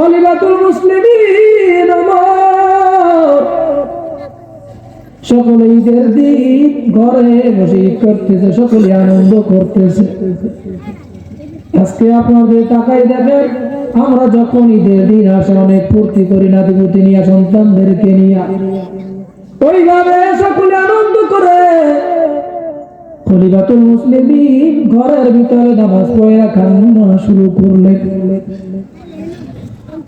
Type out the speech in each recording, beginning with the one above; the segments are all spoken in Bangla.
খলিফাতুল মুসলিমিন সকলে ঈদের দিন ঘরে বসে করতেছে, সকলে আনন্দ করতেছে। আজকে আপনাদের দেখেন, আমরা যখন ঈদের দিন আসে অনেক ফুর্তি করি নাতিপুতি নিয়ে, সন্তানদেরকে নিয়ে, ওইভাবে সকলে আনন্দ করে খলিফাতুল মুসলিমিন ঘরের ভিতরে নামাজ পড়ে শুরু করলেন।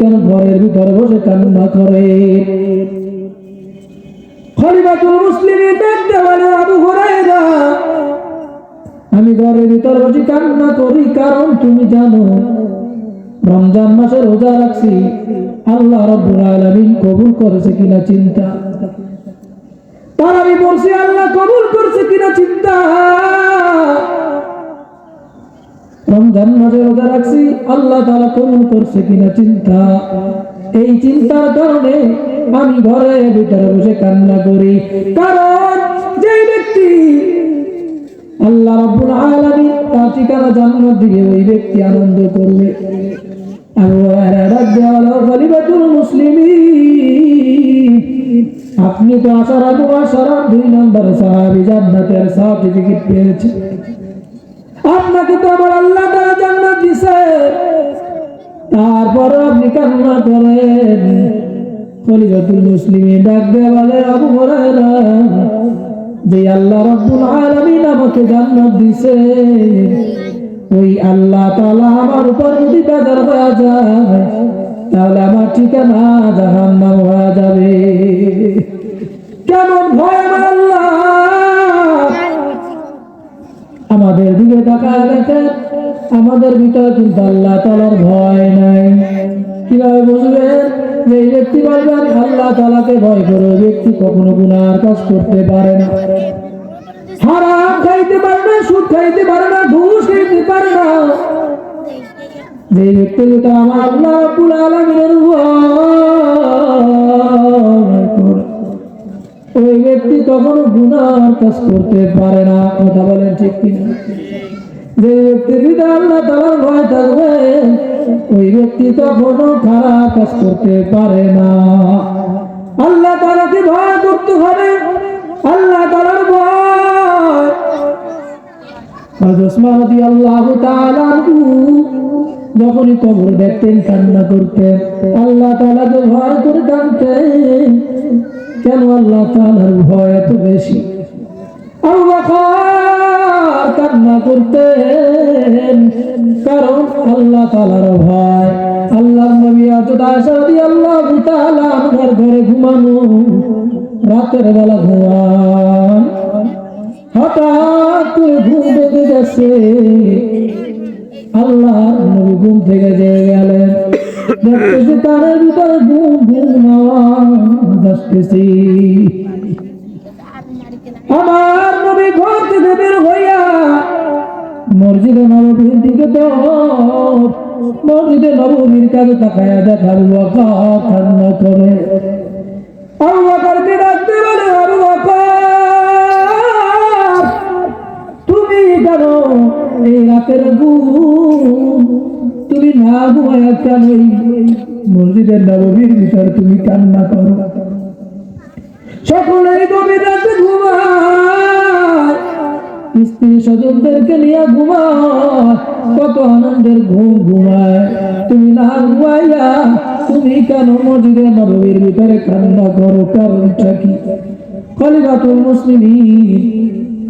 কেন ঘরের ভিতরে বসে কান্না করে? খলিফাতুল মুসলিম দেখতে বলে, আবু হুরায়রা, আমি ঘরের ভিতর বসে কান্না করি, কারণ তুমি জানো, রমজান মাসে রোজা রাখছি, আল্লাহ রব্বুল আলামিন কবুল করেছে কিনা চিন্তা? তার আমি বলছি, আল্লাহ কবুল করছে কিনা চিন্তা? রমজান মাসে রোজা রাখছি, আল্লাহ তারা কবুল করছে কিনা চিন্তা। এই চিন্তার কারণে আমি ঘরে ভিতরে বসে কান্না করি। কারণ যে ব্যক্তি আল্লাহ রাব্বুল আলামিন তার ঠিকানা জান্নাত দিবে, ওই ব্যক্তি আনন্দ করবে। আপনি তো আসার আগে আসার দুই নম্বর সাহাবি জান্নাতের সার্টিফিকেট পেয়েছে আপনাকে তো আমার আল্লাহ তাআলা জান্নাত দিছে? তারপর আপনি কান্না করেন। খলিফাতুল মুসলিমিন ডাক বলে, আবু হুরায়রা, যে আল্লাহ রাব্বুল আলামিন আমাকে জান্নাত দিছে, ওই আল্লাহ তাআলা আমার উপর যদি বেজার হয়ে যায়, তাহলে আমার ঠিকানা জাহান্নাম হয়ে যাবে। কেমন ভয় আল্লাহ? দিকে তাকায় দেখেন আমাদের ভিতরে কিন্তু আল্লাহ তালার ভয় নাই। কীভাবে বুঝবেন যে ব্যক্তি বলবে, আমি আল্লাহ তালাকে ভয় করে ব্যক্তি কখনো গুনার কাজ করতে পারে না। হারাম খাইতে পারে না, সুদ খাইতে পারে না, ঘুষ খাইতে পারে না। যে ব্যক্তি আমার আল্লাহ আলামিনের ভয় ব্যক্তি কখনো গুনার কাজ করতে পারে না। কথা বলেন ঠিক কিনা? যে ব্যক্তির ভিতরে আল্লাহ ভয় থাকবে, ওই ব্যক্তি কখনো খারাপ কাজ করতে পারে না। আল্লাহ তালাকে ভয় করতে হবে আল্লাহ তালার ভয়। তাআলা যখনই কবর দেখতেন, কান্না করতেন, আল্লাহ ভয় করে কেন আল্লাহ তাআলার ভয় এত বেশি? কান্না করতেন। কারণ আল্লাহ তাআলার ভয়। আল্লাহ নবী হযরত আয়েশা রাদিয়াল্লাহু তাআলা আমার ঘরে ঘুমানো, রাতের বেলা ঘুমান। হঠাৎ করে ঘুম বেঁধে গেছে। আল্লাহ নবী ঘুম থেকে জেগে গেলেন। দেখতেছি তার ভিতরে ঘুম ঘুম আসতেছি আমার নবী ঘর থেকে বের হইয়া মসজিদে নবীর দিকে তো মসজিদে নবীর কাছে তাকায়া ওয়াকা কান্না করে। তুমি কেন এই রাতের ঘুম, তুমি না ঘুমায় কেন মসজিদের নবীর ভিতর তুমি কান্না করো। সকলেই গভীর রাতে ঘুমায়। স্ত্রী স্বজনদেরকে নিয়ে ঘুমায়। কত আনন্দের ঘুম ঘুমায়। তুমি না ঘুমাইয়া, তুমি কেন মসজিদে নবীর ভিতরে কান্না করো? কারণটা কি? খলিফাতুল মুসলিমিন